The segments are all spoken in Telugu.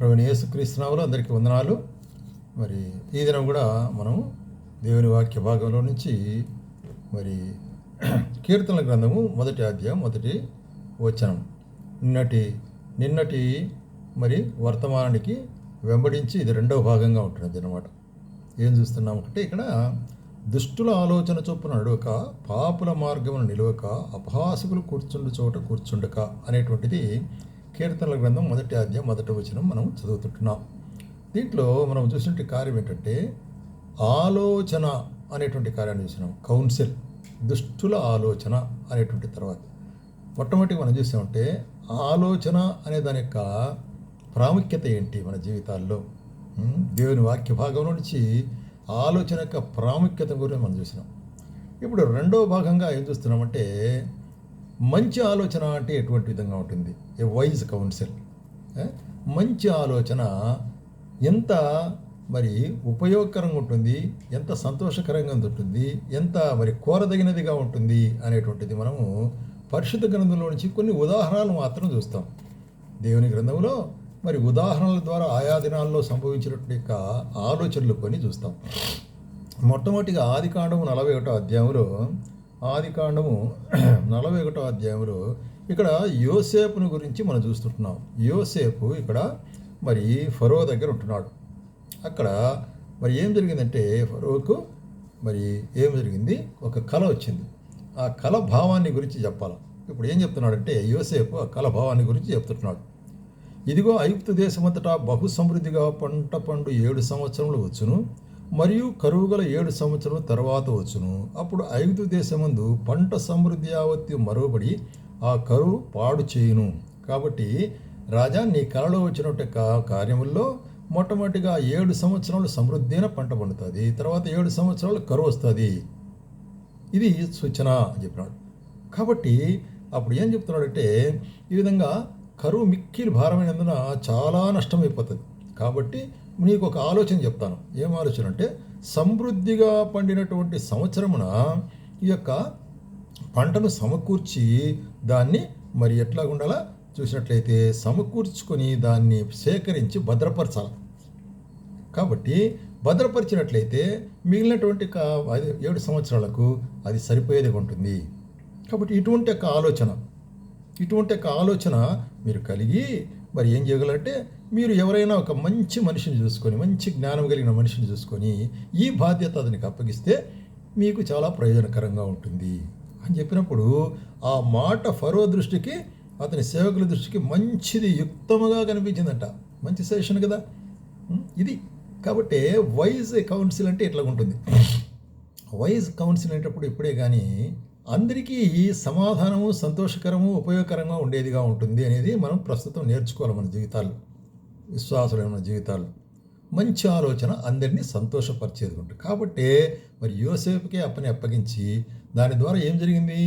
ప్రవీణ యేసుక్రీస్తునాములు అందరికీ వందనాలు. మరి ఈ దినం కూడా మనం దేవుని వాక్య భాగంలో నుంచి మరి కీర్తనల గ్రంథము మొదటి అధ్యాయం మొదటి వచనం. నిన్నటి నిన్నటి మరి వర్తమానానికి వెంబడించి ఇది రెండవ భాగంగా ఉంటున్నది అనమాట ఏం చూస్తున్నాం అంటే ఇక్కడ దుష్టుల ఆలోచన చొప్పున నడువక పాపుల మార్గమును నిలువక అపహాసుకులు కూర్చుండు చోట కూర్చుండక అనేటువంటిది కీర్తనల గ్రంథం మొదటి అధ్యాయం మొదటి వచనం మనం చదువుతుంటున్నాం. దీంట్లో మనం చూసినటువంటి కార్యం ఏంటంటే ఆలోచన అనేటువంటి కార్యాన్ని చూసినాం. కౌన్సిల్ దుష్టుల ఆలోచన అనేటువంటి తర్వాత. మొట్టమొదటి మనం చూసామంటే ఆలోచన అనే దాని యొక్క ప్రాముఖ్యత ఏంటి మన జీవితాల్లో? దేవుని వాక్య భాగంలో నుంచి ఆలోచన యొక్క ప్రాముఖ్యత గురించి మనం చూసినాం. ఇప్పుడు రెండో భాగంగా ఏం చూస్తున్నామంటే మంచి ఆలోచన అంటే ఎటువంటి విధంగా ఉంటుంది? ఏ వైజ్ కౌన్సిల్ మంచి ఆలోచన ఎంత మరి ఉపయోగకరంగా ఉంటుంది? ఎంత సంతోషకరంగా ఉంటుంది? ఎంత మరి కోరదగినదిగా ఉంటుంది? అనేటువంటిది మనము పరిశుద్ధ గ్రంథంలో నుంచి కొన్ని ఉదాహరణలు మాత్రం చూస్తాం. దేవుని గ్రంథంలో మరి ఉదాహరణల ద్వారా ఆయా దినాల్లో సంభవించినటువంటి యొక్క ఆలోచనలు కొన్ని చూస్తాం. మొట్టమొదటిగా ఆది కాండము నలభై ఒకటో అధ్యాయంలో ఆది కాండము నలభై ఒకటో అధ్యాయంలో ఇక్కడ యోసేపును గురించి మనం చూస్తుంటున్నాం. యోసేపు ఇక్కడ మరి ఫరో దగ్గర ఉంటున్నాడు. అక్కడ మరి ఏం జరిగిందంటే ఫరోకు మరి ఏం జరిగింది? ఒక కళ వచ్చింది. ఆ కళ భావాన్ని గురించి చెప్పాలి. ఇప్పుడు ఏం చెప్తున్నాడంటే యోసేపు ఆ కళ భావాన్ని గురించి చెప్తున్నాడు ఇదిగో ఐగుప్తు దేశమంతటా బహు సమృద్ధిగా పంట పండు ఏడు సంవత్సరములు వచ్చును. మరియు కరువు గల ఏడు సంవత్సరం తర్వాత వచ్చును. అప్పుడు ఐగుప్తు దేశమందు పంట సమృద్ధి యావత్తు మరువబడి ఆ కరువు పాడు చేయును. కాబట్టి రాజా నీ కళలో వచ్చినట్టు కార్యముల్లో మొట్టమొదటిగా ఏడు సంవత్సరాలు సమృద్ధైన పంట పండుతుంది. తర్వాత ఏడు సంవత్సరాలు కరువు వస్తుంది. ఇది సూచన అని చెప్పినాడు. కాబట్టి అప్పుడు ఏం చెప్తున్నాడంటే ఈ విధంగా కరువు మిక్కిలి భారమైనందున చాలా నష్టమైపోతుంది. కాబట్టి నీకు ఒక ఆలోచన చెప్తాను. ఏం ఆలోచన అంటే సమృద్ధిగా పండినటువంటి సంవత్సరమున ఈ యొక్క పంటను సమకూర్చి దాన్ని మరి ఎట్లా ఉండాలా చూసినట్లయితే సమకూర్చుకొని దాన్ని సేకరించి భద్రపరచాలి? కాబట్టి భద్రపరిచినట్లయితే మిగిలినటువంటి కా- అది ఏడు సంవత్సరాలకు అది సరిపోయేదిగా ఉంటుంది. కాబట్టి ఇటువంటి యొక్క ఆలోచన ఇటువంటి యొక్క ఆలోచన మీరు కలిగి మరి ఏం చేయగలంటే మీరు ఎవరైనా ఒక మంచి మనిషిని చూసుకొని మంచి జ్ఞానం కలిగిన మనిషిని చూసుకొని ఈ బాధ్యత అతనికి అప్పగిస్తే మీకు చాలా ప్రయోజనకరంగా ఉంటుంది అని చెప్పినప్పుడు ఆ మాట ఫరో దృష్టికి అతని సేవకుల దృష్టికి మంచిది యుక్తముగా కనిపించిందంట. మంచి సజెషన్ కదా? ఇది. కాబట్టి వైజ్ కౌన్సిల్ అంటే ఇట్లా ఉంటుంది. వైజ్ కౌన్సిల్ అనేటప్పుడు ఇప్పుడే కానీ అందరికీ సమాధానము సంతోషకరము ఉపయోగకరంగా ఉండేదిగా ఉంటుంది అనేది మనం ప్రస్తుతం నేర్చుకోవాలి మన జీవితాల్లో. విశ్వాసులైన జీవితాలు మంచి ఆలోచన అందరినీ సంతోషపరిచేది ఉంటుంది కాబట్టి మరి యోసేపుకే అప్పని అప్పగించి దాని ద్వారా ఏం జరిగింది?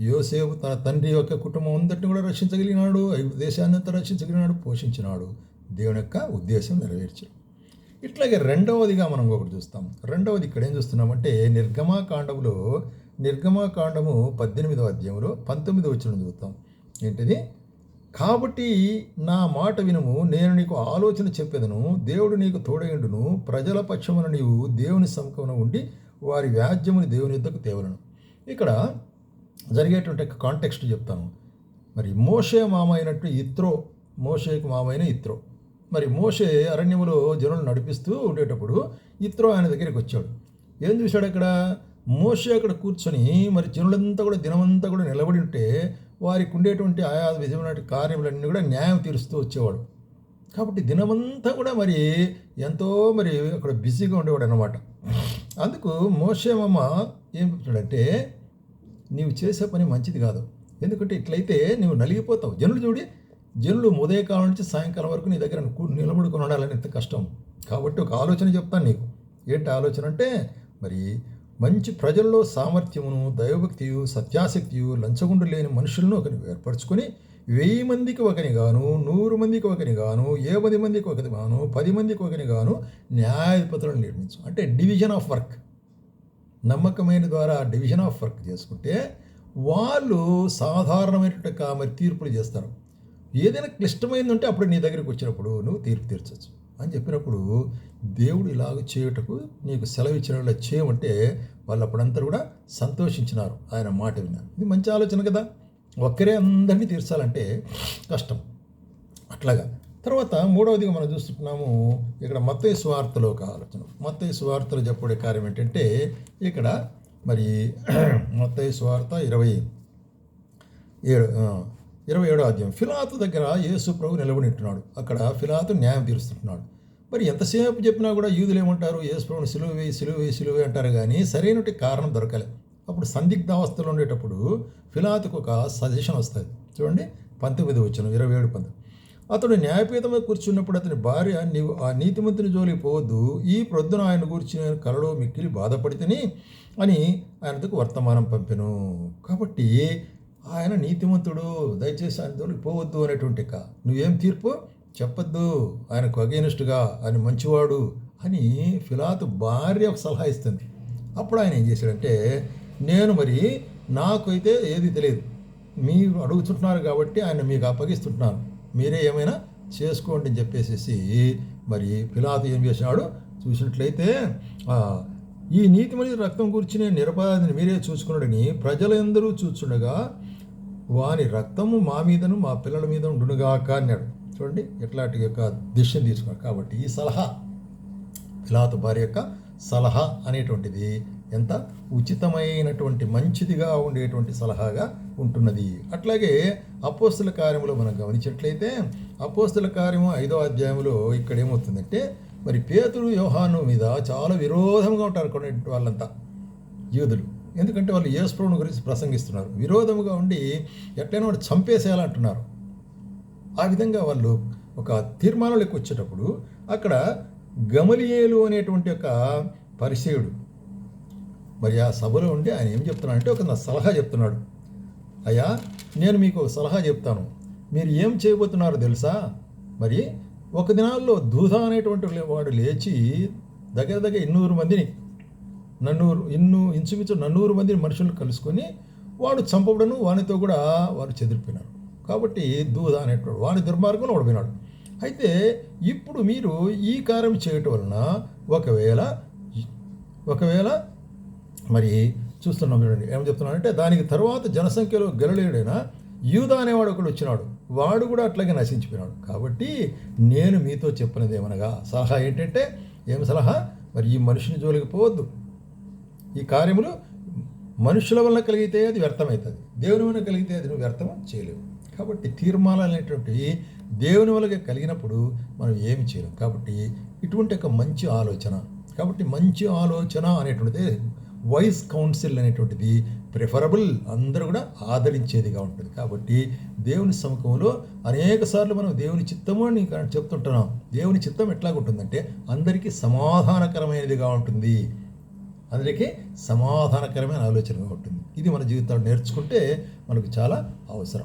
యోసేపు తన తండ్రి యొక్క కుటుంబం అందరిని కూడా రక్షించగలిగినాడు దేశాన్ని అంతా రక్షించగలిగినాడు పోషించినాడు. దేవుని యొక్క ఉద్దేశం నెరవేర్చాడు. ఇట్లాగే రెండవదిగా మనం ఒకటి చూస్తాం. రెండవది ఇక్కడ ఏం చూస్తున్నామంటే నిర్గమాకాండములో నిర్గమాకాండము పద్దెనిమిదవ అధ్యాయంలో పంతొమ్మిదవ వచ్చిన చూస్తాం. ఏంటిది? కాబట్టి నా మాట వినుము నేను నీకు ఆలోచన చెప్పేదను దేవుడు నీకు తోడయుండును ప్రజల పక్షమున నీవు దేవుని సమకమున ఉండి వారి వ్యాజ్యముని దేవుని యుద్ధకు తేవలను. ఇక్కడ జరిగేటువంటి కాంటెక్స్ట్ చెప్తాను. మరి మోషే మామ అయినట్టు ఇత్రో మోషేకు మామ అయిన ఇత్రో. మరి మోషే అరణ్యములో జనులు నడిపిస్తూ ఉండేటప్పుడు ఇత్రో ఆయన దగ్గరికి వచ్చాడు. ఏం చూశాడు అక్కడ? మోషే అక్కడ కూర్చొని మరి జనులంతా కూడా దినమంతా కూడా నిలబడి ఉంటే వారికి ఉండేటువంటి ఆయా విధమైన కార్యములన్నీ కూడా న్యాయం తీరుస్తూ వచ్చేవాడు. కాబట్టి దినమంతా కూడా మరి ఎంతో మరి అక్కడ బిజీగా ఉండేవాడు అనమాట అందుకు మోషేమమ్మ ఏం చెప్తున్నాడంటే నీవు చేసే పని మంచిది కాదు. ఎందుకంటే ఇట్లయితే నువ్వు నలిగిపోతావు. జనులు చూడి జనులు ఉదయకాలం నుంచి సాయంకాలం వరకు నీ దగ్గర నిలబడుకుని ఉండాలని ఎంత కష్టం. కాబట్టి ఒక ఆలోచన చెప్తాను నీకు. ఏంటి ఆలోచన అంటే మరి మంచి ప్రజల్లో సామర్థ్యమును దైవభక్తియు సత్యాసక్తియు లంచగుండు లేని మనుషులను ఒకరిని ఏర్పరచుకొని వెయ్యి మందికి ఒకని గాను నూరు మందికి ఒకని గాను ఏ పది మందికి ఒకని గాను పది మందికి ఒకని గాను న్యాయాధిపతులను నిర్మించు అంటే డివిజన్ ఆఫ్ వర్క్. నమ్మకమైన ద్వారా డివిజన్ ఆఫ్ వర్క్ చేసుకుంటే వాళ్ళు సాధారణమైనటువంటి కా- మరి తీర్పులు చేస్తారు. ఏదైనా క్లిష్టమైంది ఉంటే అప్పుడు నీ దగ్గరికి వచ్చినప్పుడు నువ్వు తీర్పు తీర్చవచ్చు అని చెప్పినప్పుడు దేవుడు ఇలాగ చేయుటకు నీకు సెలవు ఇచ్చినట్లు చేయమంటే వాళ్ళు అప్పుడంతా కూడా సంతోషించినారు ఆయన మాట విన్నారు ఇది మంచి ఆలోచన కదా. ఒక్కరే అందరినీ తీర్చాలంటే కష్టం. అట్లాగా. తర్వాత మూడవదిగా మనం చూస్తున్నాము ఇక్కడ మత్తయ్య స్వార్థలో ఒక ఆలోచన. మత్తయ్య స్వార్థలో చెప్పే కార్యం ఏంటంటే ఇక్కడ మరి మత్తయ్య స్వార్థ ఇరవై ఏడు ఇరవై ఏడో అధ్యాయం. ఫిలాతు దగ్గర యేసు ప్రభు నిలబడింటున్నాడు అక్కడ ఫిలాతు న్యాయం తీరుస్తుంటున్నాడు. మరి ఎంతసేపు చెప్పినా కూడా యూదులు ఏమంటారు? యేసు ప్రభుని సిలువ వేయి సిలువ వేయి సిలువ అంటారు కానీ సరైనటి కారణం దొరకలే. అప్పుడు సందిగ్ధ అవస్థలో ఉండేటప్పుడు ఫిలాతుకు ఒక సజెషన్ వస్తుంది. చూడండి పంతొమ్మిది వచ్చిన ఇరవై ఏడు పంతొమ్మిది. అతడు న్యాయపీఠం కూర్చున్నప్పుడు అతని భార్య నీవు ఆ నీతిమంతుని జోలికి పోవద్దు. ఈ ప్రొద్దున ఆయన గురించి నేను కలలో మిక్కిలి బాధపడితేని అని ఆయనకు వర్తమానం పంపెను. కాబట్టి ఆయన నీతిమంతుడు దయచేసి ఆయన జోలికి పోవద్దు అనేటువంటి కా. నువ్వేం తీర్పు? చెప్పద్దు. ఆయనకు అగేనిస్ట్గా ఆయన మంచివాడు అని ఫిలాతు భార్య ఒక సలహా ఇస్తుంది. అప్పుడు ఆయన ఏం చేశాడంటే నేను మరి నాకైతే ఏది తెలియదు. మీరు అడుగుతుంటున్నారు కాబట్టి ఆయన మీకు అప్పగిస్తుంటున్నాను. మీరే ఏమైనా చేసుకోండి అని చెప్పేసి మరి పిలాతు ఏం చేసినాడు చూసినట్లయితే ఈ నీతిమణి రక్తం గురించి నేను నిరపరాధిని మీరే చూసుకున్నాడని ప్రజలందరూ చూస్తుండగా వాని రక్తము మా మీదను మా పిల్లల మీద ఉండునుగాక అన్నాడు. చూడండి ఎట్లాంటి యొక్క దిశను తీసుకున్నాడు. కాబట్టి ఈ సలహా పిలాతు భార్య యొక్క సలహా అనేటువంటిది ఎంత? ఉచితమైనటువంటి మంచిదిగా ఉండేటువంటి సలహాగా ఉంటున్నది. అట్లాగే అపోస్తుల కార్యములో మనం గమనించినట్లయితే అపోస్తుల కార్యము ఐదో అధ్యాయంలో ఇక్కడ ఏమవుతుందంటే మరి పేతుడు యోహాను మీద చాలా విరోధంగా ఉంటారు కొన్ని వాళ్ళంతా యూదులు. ఎందుకంటే వాళ్ళు యేసుప్రభుని గురించి ప్రసంగిస్తున్నారు. విరోధముగా ఉండి ఎట్లయినా వాడు చంపేసేయాలంటున్నారు. ఆ విధంగా వాళ్ళు ఒక తీర్మానంలోకి వచ్చేటప్పుడు అక్కడ గమలియేలు అనేటువంటి ఒక పరిచయుడు మరి ఆ సభలో ఉండి ఆయన ఏం చెప్తున్నాడంటే ఒక నా సలహా చెప్తున్నాడు. అయ్యా నేను మీకు ఒక సలహా చెప్తాను. మీరు ఏం చేయబోతున్నారో తెలుసా? మరి ఒక దినాల్లో దూధ అనేటువంటి వాడు లేచి దగ్గర దగ్గర ఎన్నూరు మందిని నన్నూరు ఎన్నో ఇంచుమించు నన్నూరు మంది మనుషులు కలుసుకొని వాడు చంపబడను వానితో కూడా వారు చెదిరిపోయినారు. కాబట్టి దూద అనేటువంటి వాని దుర్మార్గంలో ఓడిపోయినాడు. అయితే ఇప్పుడు మీరు ఈ కార్యం చేయటం వలన ఒకవేళ ఒకవేళ మరి చూస్తున్నాం చూడండి ఏమని చెప్తున్నానంటే దానికి తర్వాత జనసంఖ్యలో గెలలేడైన యూదా అనేవాడు ఒకడు వచ్చినాడు. వాడు కూడా అట్లాగే నశించిపోయినాడు. కాబట్టి నేను మీతో చెప్పినది ఏమనగా సలహా ఏంటంటే ఏం సలహా? మరి ఈ మనిషిని జోలికి పోవద్దు. ఈ కార్యములు మనుషుల వల్ల కలిగితే అది వ్యర్థమవుతుంది. దేవుని వల్ల కలిగితే అది నువ్వు వ్యర్థం చేయలేవు. కాబట్టి తీర్మానాలు అనేటువంటివి దేవుని వల్ల కలిగినప్పుడు మనం ఏమి చేయలేం. కాబట్టి ఇటువంటి ఒక మంచి ఆలోచన కాబట్టి మంచి ఆలోచన అనేటువంటిది వైస్ కౌన్సిల్ అనేటువంటిది ప్రిఫరబుల్ అందరూ కూడా ఆదరించేదిగా ఉంటుంది. కాబట్టి దేవుని సముఖంలో అనేక సార్లు మనం దేవుని చిత్తము అని చెప్తుంటున్నాం. దేవుని చిత్తం ఎట్లాగుంటుందంటే అందరికీ సమాధానకరమైనదిగా ఉంటుంది. అందరికీ సమాధానకరమైన ఆలోచనగా ఉంటుంది ఇది మన జీవితంలో నేర్చుకుంటే మనకు చాలా అవసరం.